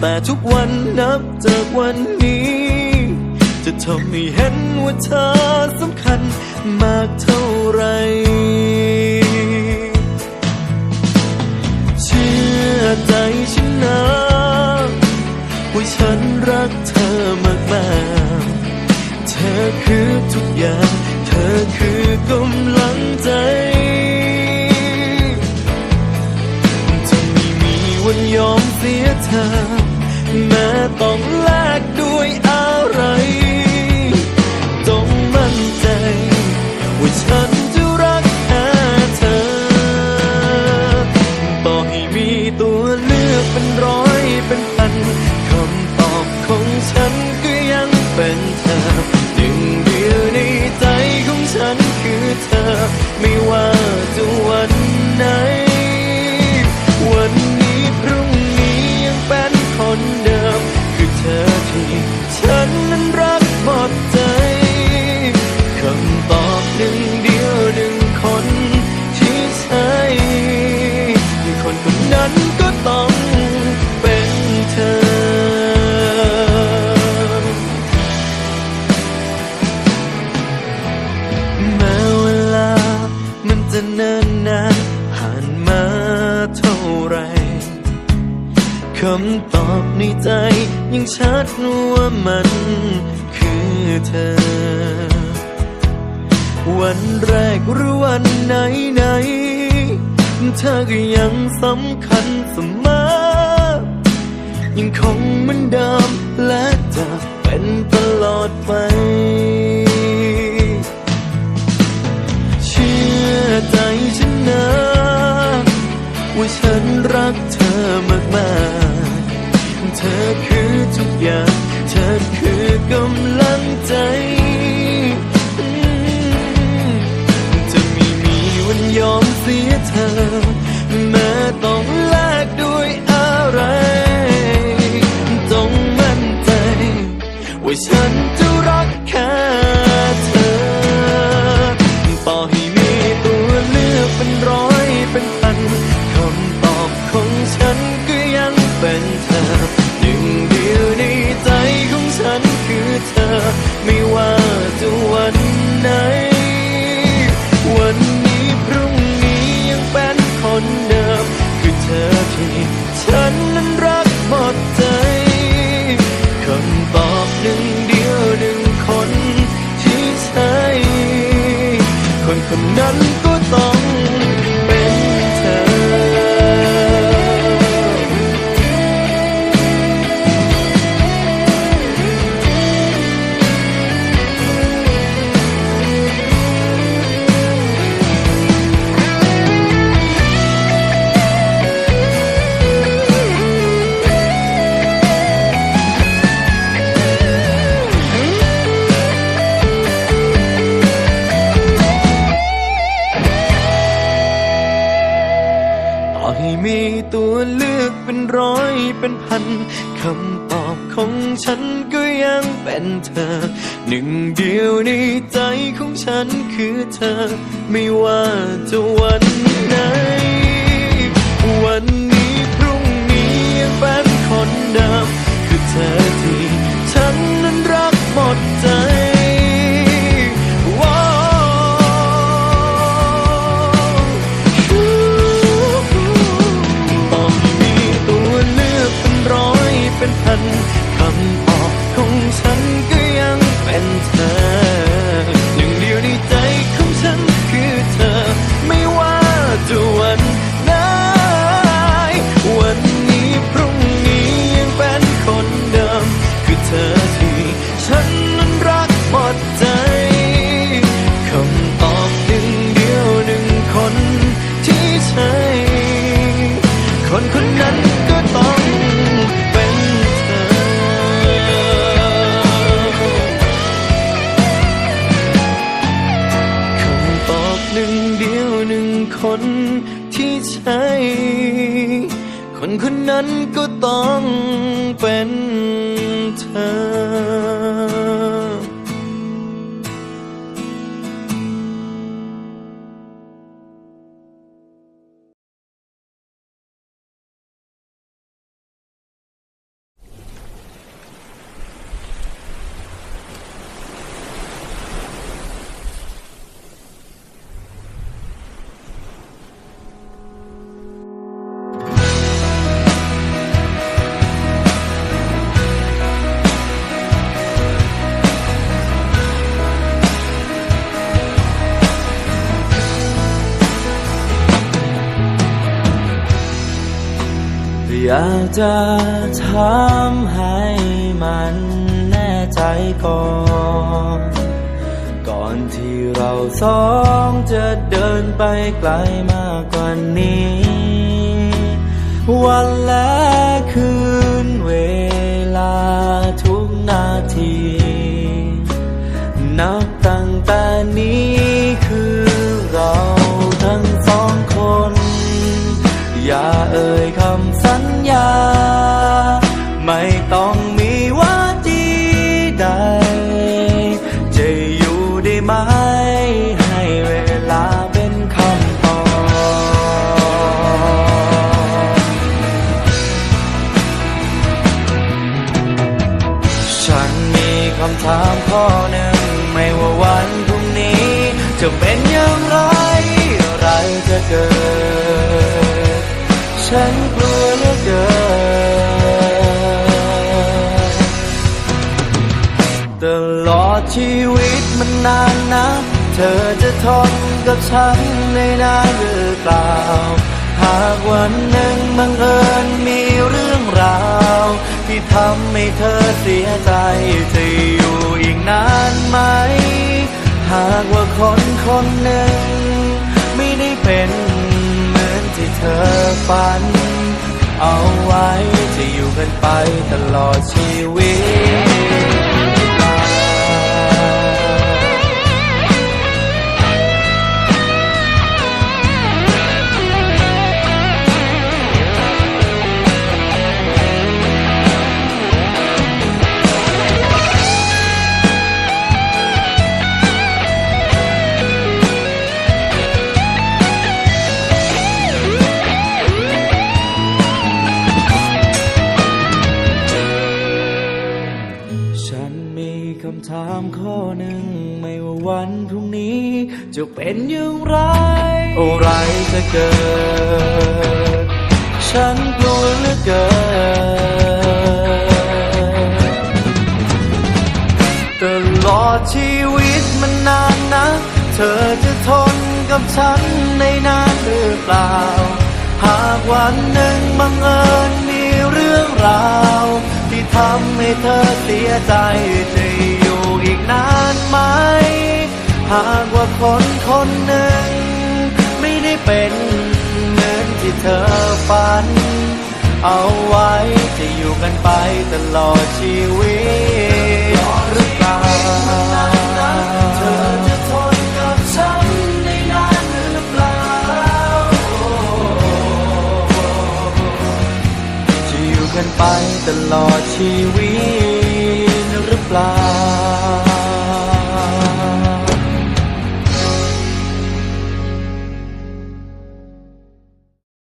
แต่ทุกวันนับจากวันนี้ จะทำให้เห็นว่าเธอสำคัญมากเท่าไหรเชื่อใจฉันนะว่าฉันรักเธอมากมากๆเธอคือทุกอย่าง คำตอบในใจยังชัดว่ามันคือเธอ วันแรกหรือวันไหนไหนเธอก็ยังสำคัญเสมอ ยังคงเหมือนเดิมและจะเป็นตลอดไปเชื่อใจฉันนะ ว่าฉันรักเธอมากมากๆ เธอคือทุกอย่าง เธอคือกำลังใจ จะไม่มีวันยอมเสียเธอแม้ต้องแลกด้วยอะไรจงมั่นใจ ว่าฉันจะรักแค่ คนคนนั้นก็ต้อง ตัวเลือกเป็นร้อยเป็นพันคำตอบของฉันก็ยังเป็นเธอ หนึ่งเดียวในใจของฉันคือเธอ ไม่ว่าจะวันไหน คนที่ใช่ คนคนนั้นก็ต้องเป็นเธอ จะถามให้มันแน่ใจก่อน ก่อนที่เราสองจะเดินไปไกลมากกว่านี้ วันและคืนเวลาทุ จะเป็นอย่างไรอะไรจะเกิด ฉันกลัวเหลือเกินตลอดชีวิตมันนานนะเธอจะทนกับฉันได้นานหรือเปล่า หากวันหนึ่งบังเอิญมีเรื่องราว ที่ทำให้เธอเสียใจจะอยู่อีกนานไหม หากว่าคนคนหนึ่ง ไม่ได้เป็นเหมือนที่เธอฝัน เอาไว้จะอยู่กันไปตลอดชีวิต คำถามข้อหนึ่ง ไม่ว่าวันพรุ่งนี้ จะเป็นอย่างไร อะไรจะเกิด ฉันกลัวเหลือเกินตลอดชีวิตมันนานนะ เธอจะทนกับฉันได้นานหรือเปล่า หากวันหนึ่งบังเอิญมีเรื่องราว ทำให้เธอเสียใจจะอยู่อีกนานไหม หากว่าคนคนหนึ่ง ไม่ได้เป็นเหมือนที่เธอฝัน เอาไว้จะอยู่กันไปตลอดชีวิตหรือเปล่าเธอจะทนกับฉันได้นานหรือเปล่าจะอยู่กันไป ตลอดชีวิต